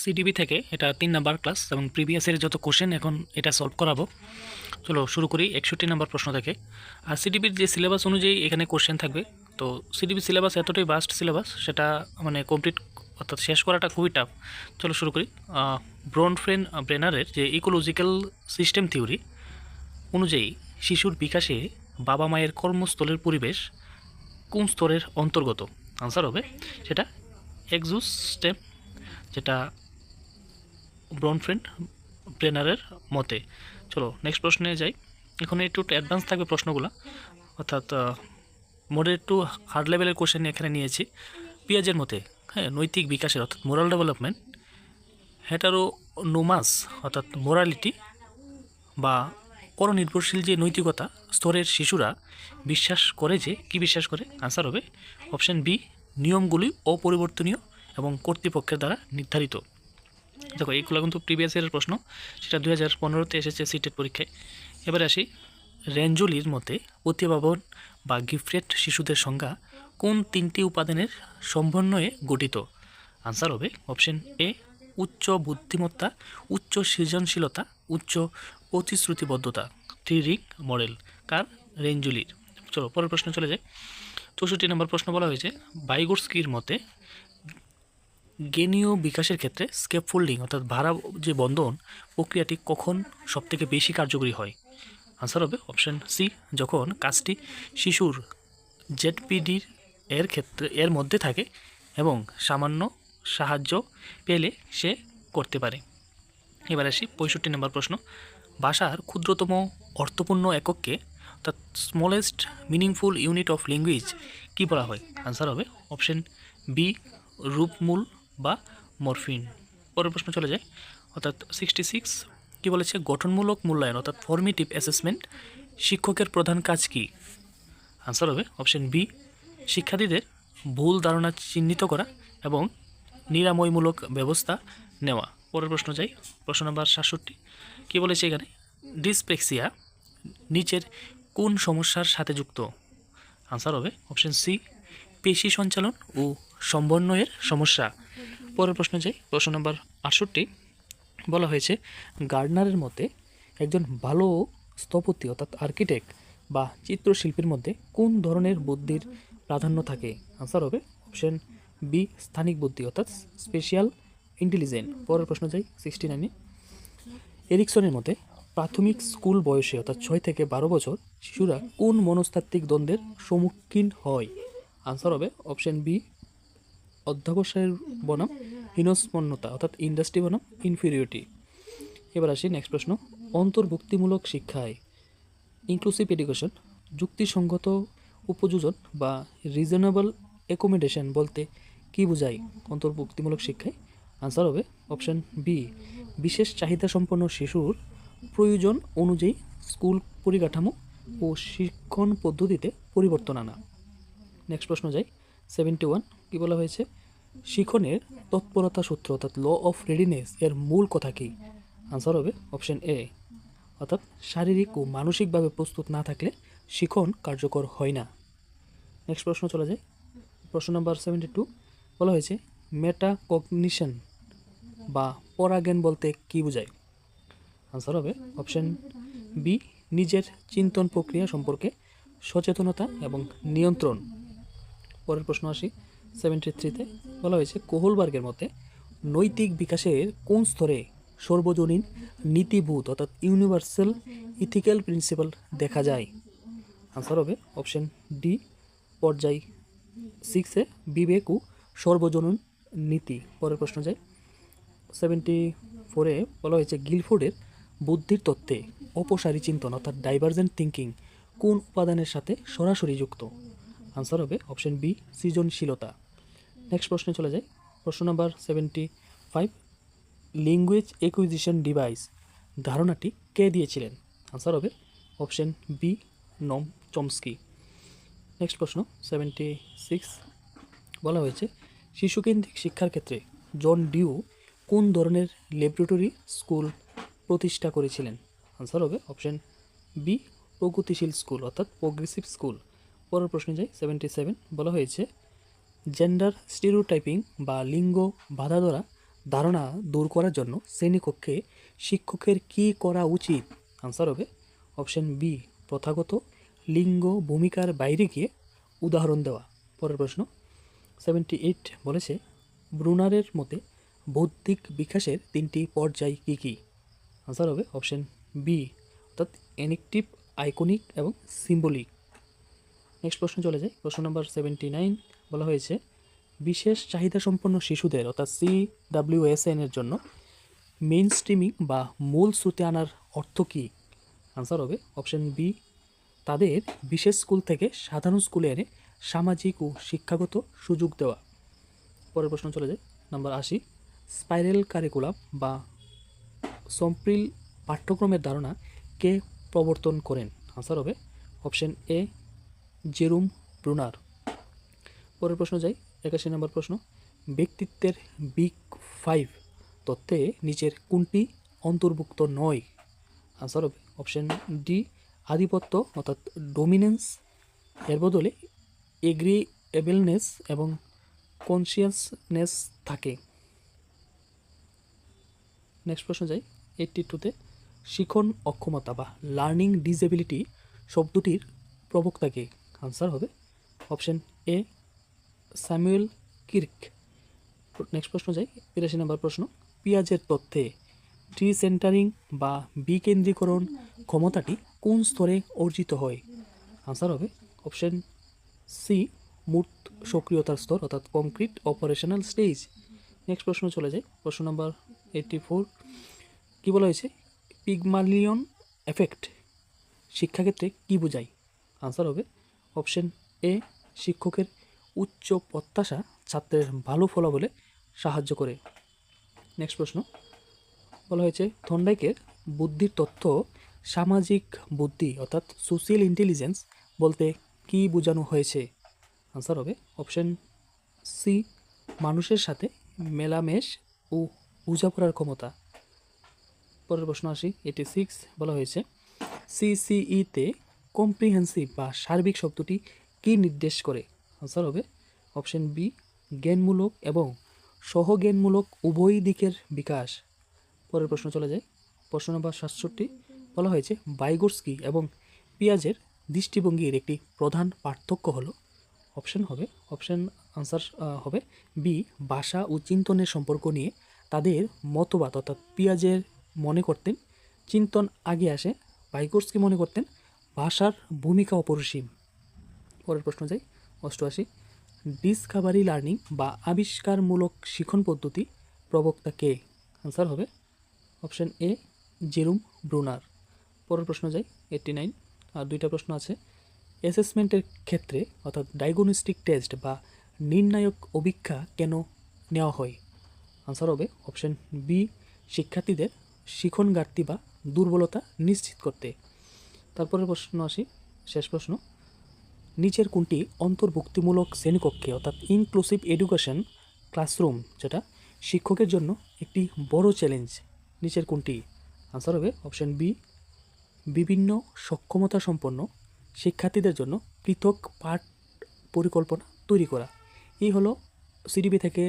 সিডিবি থেকে, এটা তিন নাম্বার ক্লাস এবং প্রিভিয়াস প্রিভিয়াসের যত কোশ্চেন এখন এটা সলভ করাবো। চলো শুরু করি, একষট্টি নাম্বার প্রশ্ন থেকে। আর সিডিবির যে সিলেবাস অনুযায়ী এখানে কোশ্চেন থাকবে, তো সিডিবি সিলেবাস এতটাই বাস্ট সিলেবাস সেটা মানে কমপ্লিট অর্থাৎ শেষ করাটা খুবই টাফ চলো শুরু করি ব্রনফ্রেন ব্রেনারের যে ইকোলজিক্যাল সিস্টেম থিওরি অনুযায়ী শিশুর বিকাশে বাবা মায়ের কর্মস্থলের পরিবেশ কোন স্তরের অন্তর্গত? আনসার হবে সেটা এক্সুস স্টেপ যেটা ব্রনফ্রেন্ড ব্রেনারের মতে। চলো নেক্সট প্রশ্নে যাই। এখন একটু অ্যাডভান্স থাকবে প্রশ্নগুলো। অর্থাৎ মোডের একটু হার্ড লেভেলের কোশ্চেন এখানে নিয়েছি। পিয়াজের মতে হ্যাঁ নৈতিক বিকাশের, অর্থাৎ মোরাল ডেভেলপমেন্ট হেটারো নোমাস অর্থাৎ মোরালিটি বা পরনির্ভরশীল যে নৈতিকতা, স্তরের শিশুরা বিশ্বাস করে যে, কি বিশ্বাস করে? আনসার হবে অপশান বি নিয়মগুলি অপরিবর্তনীয় এবং কর্তৃপক্ষের দ্বারা নির্ধারিত। দেখো এইগুলো কিন্তু প্রিভিয়াস ইয়ারের প্রশ্ন, সেটা দু হাজার পনেরোতে এসেছে সিটের পরীক্ষায়। এবারে আসি র্যাঞ্জুলির মতে প্রতিভাবন বা গিফটেড শিশুদের সংজ্ঞা কোন তিনটি উপাদানের সমন্বয়ে গঠিত? আনসার হবে অপশন এ উচ্চ বুদ্ধিমত্তা, উচ্চ সৃজনশীলতা, উচ্চ প্রতিশ্রুতিবদ্ধতা থ্রি রিং মডেল কার? রেঞ্জুলির চলো, পরের প্রশ্ন চলে যায় চৌষট্টি নম্বর প্রশ্ন বলা হয়েছে, বাইগোর্স্কির মতে গেনীয় বিকাশের ক্ষেত্রে স্কেপ ফোল্ডিং অর্থাৎ ভাড়া যে বন্ধন, প্রক্রিয়াটি কখন সবথেকে বেশি কার্যকরী হয়? আনসার হবে অপশন সি যখন কাজটি শিশুর জেডপিডির এর ক্ষেত্রে, এর মধ্যে থাকে এবং সামান্য সাহায্য পেলে সে করতে পারে। এবার আসি পঁয়ষট্টি নম্বর প্রশ্ন। ভাষার ক্ষুদ্রতম অর্থপূর্ণ একককে অর্থাৎ smallest meaningful unit of language কী বলা হয়? আনসার হবে অপশন বি রূপমূল বা মরফিন। পরের প্রশ্ন চলে যায়। অর্থাৎ সিক্সটি সিক্স কী বলেছে? গঠনমূলক মূল্যায়ন, অর্থাৎ ফর্মেটিভ অ্যাসেসমেন্ট শিক্ষকের প্রধান কাজ কী? আনসার হবে অপশন বি শিক্ষার্থীদের ভুল ধারণা চিহ্নিত করা এবং নিরাময়মূলক ব্যবস্থা নেওয়া। পরের প্রশ্ন যাই। প্রশ্ন নম্বর সাতষট্টি, কী বলেছে এখানে? ডিসপ্লেক্সিয়া নিচের কোন সমস্যার সাথে যুক্ত? আনসার হবে অপশন সি পেশি সঞ্চালন ও সমন্বয়ের সমস্যা। পরের প্রশ্ন যাই প্রশ্ন নম্বর আটষট্টি, বলা হয়েছে, গার্ডনারের মতে একজন ভালো স্থপতি অর্থাৎ আর্কিটেক্ট বা চিত্রশিল্পীর মধ্যে কোন ধরনের বুদ্ধির প্রাধান্য থাকে? আনসার হবে অপশন বি স্থানিক বুদ্ধি অর্থাৎ স্পেশাল ইন্টেলিজেন্ট পরের প্রশ্ন যাই সিক্সটি নাইনে এরিকসনের মতে প্রাথমিক স্কুল বয়সে অর্থাৎ ছয় থেকে বারো বছর শিশুরা কোন মনস্তাত্ত্বিক দ্বন্দ্বের সম্মুখীন হয়? আনসার হবে অপশন বি অধ্যাবসায়ের বনাম হীনস্মন্যতা অর্থাৎ ইন্ডাস্ট্রি বনাম ইনফিরিয়রিটি এবার আসি নেক্সট প্রশ্ন, অন্তর্ভুক্তিমূলক শিক্ষায় ইনক্লুসিভ এডুকেশন যুক্তিসঙ্গত উপযোজন বা রিজনেবল অ্যাকোমোডেশন বলতে কী বোঝায় অন্তর্ভুক্তিমূলক শিক্ষায়? আনসার হবে অপশন বি বিশেষ চাহিদা সম্পন্ন শিশুর প্রয়োজন অনুযায়ী স্কুল পরিকাঠামো ও শিক্ষণ পদ্ধতিতে পরিবর্তন আনা। নেক্সট প্রশ্ন যাই। সেভেন্টি ওয়ান কী বলা হয়েছে? শিখনের তৎপরতা সূত্র অর্থাৎ ল অফ রেডিনেস এর মূল কথা কী? আনসার হবে অপশন এ অর্থাৎ শারীরিক ও মানসিকভাবে প্রস্তুত না থাকলে শিখন কার্যকর হয় না। নেক্সট প্রশ্ন চলে যায় প্রশ্ন নাম্বার সেভেন্টি টু বলা হয়েছে মেটা কগনিশন বা পরাজ্ঞান বলতে কী বোঝায়? আনসার হবে অপশন বি নিজের চিন্তন প্রক্রিয়া সম্পর্কে সচেতনতা এবং নিয়ন্ত্রণ। পরের প্রশ্ন আসি সেভেন্টি থ্রিতে বলা হয়েছে, কোহলবার্গের মতে নৈতিক বিকাশের কোন স্তরে সর্বজনীন নীতিভূত অর্থাৎ ইউনিভার্সাল ইথিক্যাল প্রিন্সিপাল দেখা যায়? আনসার হবে অপশন ডি পর্যায় সিক্সে বিবেক ও সর্বজনীন নীতি। পরের প্রশ্ন যায় সেভেন্টি ফোরে বলা হয়েছে, গিলফোর্ডের বুদ্ধির তত্ত্বে অপসারী চিন্তন অর্থাৎ ডাইভার্জেন্ট থিঙ্কিং কোন উপাদানের সাথে সরাসরি যুক্ত? আনসার হবে অপশন বি, সৃজনশীলতা। নেক্সট প্রশ্নে চলে যাই। প্রশ্ন number seventy five language acquisition device ধারণাটি কে দিয়েছিলেন? আনসার হবে option B, Noam Chomsky. Next প্রশ্ন সেভেন্টি সিক্স বলা হয়েছে, শিশুকেন্দ্রিক শিক্ষার ক্ষেত্রে জন ডিউ কোন ধরনের ল্যাবরেটরি স্কুল প্রতিষ্ঠা করেছিলেন? আনসার হবে অপশন বি, প্রগতিশীল স্কুল অর্থাৎ প্রোগ্রেসিভ স্কুল পরের প্রশ্নে যাই সেভেন্টি সেভেন বলা হয়েছে জেন্ডার স্টিরিওটাইপিং বা লিঙ্গ বাধা ধরা ধারণা দূর করার জন্য শ্রেণীকক্ষে শিক্ষকের কী করা উচিত? আনসার হবে অপশন বি প্রথাগত লিঙ্গ ভূমিকার বাইরে গিয়ে উদাহরণ দেওয়া। পরের প্রশ্ন সেভেন্টি এইট বলেছে, ব্রুনারের মতে বৌদ্ধিক বিকাশের তিনটি পর্যায় কী কী? আনসার হবে অপশন বি অর্থাৎ অ্যানিকটিভ আইকনিক এবং সিম্বলিক নেক্সট প্রশ্ন চলে যায় প্রশ্ন নম্বর সেভেন্টি নাইন বলা হয়েছে, বিশেষ চাহিদা সম্পন্ন শিশুদের, অর্থাৎ সি ডাব্লিউ এস এর জন্য মেইন স্ট্রিমিং বা মূল স্রোতে আনার অর্থ কী? আনসার হবে অপশন বি তাদের বিশেষ স্কুল থেকে সাধারণ স্কুলে এনে সামাজিক ও শিক্ষাগত সুযোগ দেওয়া। পরের প্রশ্ন চলে যায় নাম্বার আশি স্পাইরাল কারিকুলাম বা সম্প্রিল পাঠ্যক্রমের ধারণা কে প্রবর্তন করেন? আনসার হবে অপশন এ জেরুম ব্রুনার। পরের প্রশ্ন যাই, একাশি নম্বর প্রশ্ন। ব্যক্তিত্বের বিগ ফাইভ তত্ত্বে নিচের কোনটি অন্তর্ভুক্ত নয়? আনসার হবে অপশন ডি আধিপত্য অর্থাৎ ডোমিনেন্স এর বদলে এগ্রিএবলনেস এবং কনসিয়াসনেস থাকে। নেক্সট প্রশ্ন যাই এইটটি টুতে শিখন অক্ষমতা বা লার্নিং ডিসেবিলিটি শব্দটির প্রবক্তাকে আনসার হবে। Option A Samuel Kirk next প্রশ্ন যাই বিরাশি নম্বর প্রশ্ন। পিঁয়াজের তথ্যে ট্রি সেন্টারিং বা বিকেন্দ্রীকরণ ক্ষমতাটি কোন স্তরে অর্জিত হয়? আনসার হবে অপশন সি মূর্ত সক্রিয়তার স্তর, অর্থাৎ কংক্রিট অপারেশনাল স্টেজ নেক্সট প্রশ্ন চলে যায় প্রশ্ন নম্বর এইটটি ফোর কী বলা হয়েছে? পিগমালিয়ন এফেক্ট শিক্ষাক্ষেত্রে কী বোঝায়? আনসার হবে অপশন এ, শিক্ষকের উচ্চ প্রত্যাশা ছাত্রের ভালো ফলাফলে সাহায্য করে। নেক্সট প্রশ্ন। বলা হয়েছে, থন্ডাইকের বুদ্ধির তথ্য সামাজিক বুদ্ধি, অর্থাৎ সোশিয়াল ইন্টেলিজেন্স বলতে কী বোঝানো হয়েছে? আনসার হবে অপশন সি মানুষের সাথে মেলামেশ ও বোঝাপড়ার ক্ষমতা। পরের প্রশ্ন আসি, এটি সিক্স বলা হয়েছে সিসিইতে কম্প্রিহেন্সিভ বা সার্বিক শব্দটি কী নির্দেশ করে? আনসার হবে অপশন বি জ্ঞানমূলক এবং সহজ্ঞানমূলক উভয় দিকের বিকাশ। পরের প্রশ্ন চলে যায়। প্রশ্ন নম্বর সাতষট্টি, বলা হয়েছে বাইগোর্সকি এবং পিঁয়াজের দৃষ্টিভঙ্গির একটি প্রধান পার্থক্য হলো। অপশন হবে অপশন আনসার হবে বি ভাষা ও চিন্তনের সম্পর্ক নিয়ে তাদের মতবাদ, অর্থাৎ পিঁয়াজের মনে করতেন। চিন্তন আগে আসে, বাইগোর্সকি মনে করতেন ভাষার ভূমিকা অপরিসীম। পরের প্রশ্ন যাই, অষ্টআশি। ডিসকাভারি লার্নিং বা আবিষ্কারমূলক শিখন পদ্ধতি প্রবক্তা কে? আনসার হবে অপশন এ জেরুম ব্রুনার পরের প্রশ্ন যাই এইটটি নাইন আর দুইটা প্রশ্ন আছে। অ্যাসেসমেন্টের ক্ষেত্রে, অর্থাৎ ডায়াগনস্টিক টেস্ট বা নির্ণায়ক অভিক্ষা কেন নেওয়া হয়? আনসার হবে অপশন বি শিক্ষার্থীদের শিখন ঘাটতি বা দুর্বলতা নিশ্চিত করতে। তারপরে প্রশ্ন আসি, শেষ প্রশ্ন। নিচের কোনটি অন্তর্ভুক্তিমূলক শ্রেণীকক্ষে, অর্থাৎ ইনক্লুসিভ এডুকেশন ক্লাসরুম যেটা শিক্ষকের জন্য একটি বড় চ্যালেঞ্জ নিচের কোনটি? আনসার হবে অপশন বি বিভিন্ন সক্ষমতা সম্পন্ন শিক্ষার্থীদের জন্য পৃথক পাঠ পরিকল্পনা তৈরি করা। এই হলো সিডিবি থেকে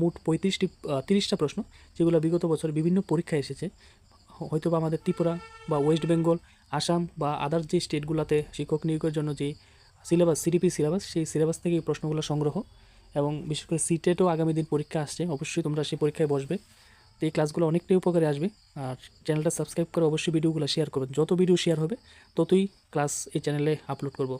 মোট পঁয়ত্রিশটি তিরিশটা প্রশ্ন, যেগুলো বিগত বছর বিভিন্ন পরীক্ষায় এসেছে। হয়তো বা আমাদের ত্রিপুরা বা ওয়েস্ট বেঙ্গল আসাম বা আদার্স যে স্টেটগুলোতে শিক্ষক নিয়োগের জন্য যে সিলেবাস সিডিপি সিলেবাস সেই সিলেবাস থেকে এই প্রশ্নগুলো সংগ্রহ এবং বিশেষ করে সিটেটও আগামী দিন পরীক্ষা আসছে। অবশ্যই তোমরা সেই পরীক্ষায় বসবে। তো এই ক্লাসগুলো অনেকটাই উপকারে আসবে। আর চ্যানেলটা সাবস্ক্রাইব করে অবশ্যই ভিডিওগুলো শেয়ার করবেন যত ভিডিও শেয়ার হবে, ততই ক্লাস এই চ্যানেলে আপলোড করব।